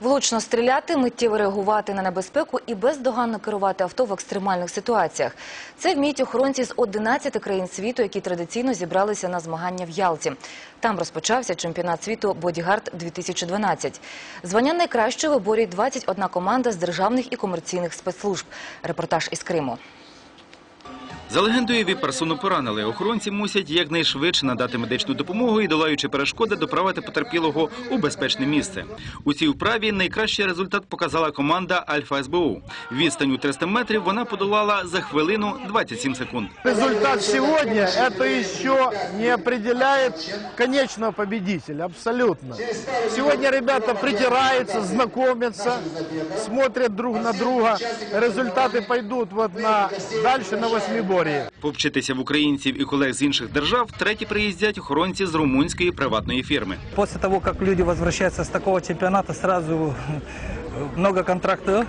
Влучно стріляти, миттєво реагувати на небезпеку і бездоганно керувати авто в екстремальних ситуаціях. Це вміють охоронці з 11 країн світу, які традиційно зібралися на змагання в Ялті. Там розпочався чемпіонат світу «Бодігард-2012». Звання найкращого виборюють 21 команда з державних і комерційних спецслужб. Репортаж із Криму. За легендою віп-персону поранили. Охоронці мусять якнайшвидше надати медичну допомогу і, долаючи перешкоди, доправити потерпілого у безпечне місце. У цій вправі найкращий результат показала команда Альфа СБУ. Відстань у 300 метрів вона подолала за хвилину 27 секунд. Результат сегодня это еще не определяет конечного победителя, абсолютно. Сегодня ребята притираются, знакомятся, смотрят друг на друга. Результаты пойдут вот на дальше на восьмиборье. Повчитися в українців і колег з інших держав втретє приїздять охоронці з румунської приватної фірми. Після того, як люди повертаються з такого чемпіонату, одразу багато э,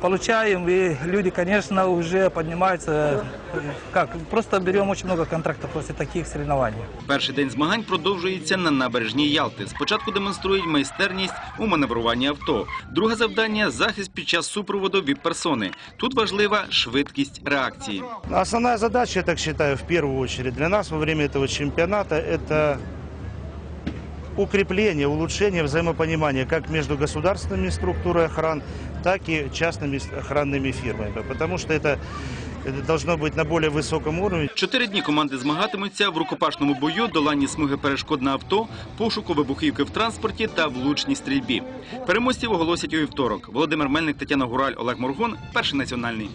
получаем, и люди, конечно, уже поднимаются, э, как, просто берем очень много контрактов после таких соревнований. Перший день змагань продовжується на набережній Ялти. Спочатку демонструють майстерність у маневруванні авто. Друге завдання захист під час супроводу від персони. Тут важлива швидкість реакції. Основная задача, я так считаю, в первую очередь для нас во время этого чемпионата – это укрепление, улучшение взаимопонимания как между государственными структурой охран, так и частными охранными фирмами. Потому что это, это должно быть на более высоком уровне. Чотири дні команди змагатимуться в рукопашному бою, доланні смуги перешкод на авто, пошуку вибухівки в транспорті та влучній стрільбі. Переможців оголосять у вівторок. Володимир Мельник, Тетяна Гураль, Олег Моргун. Перший національний.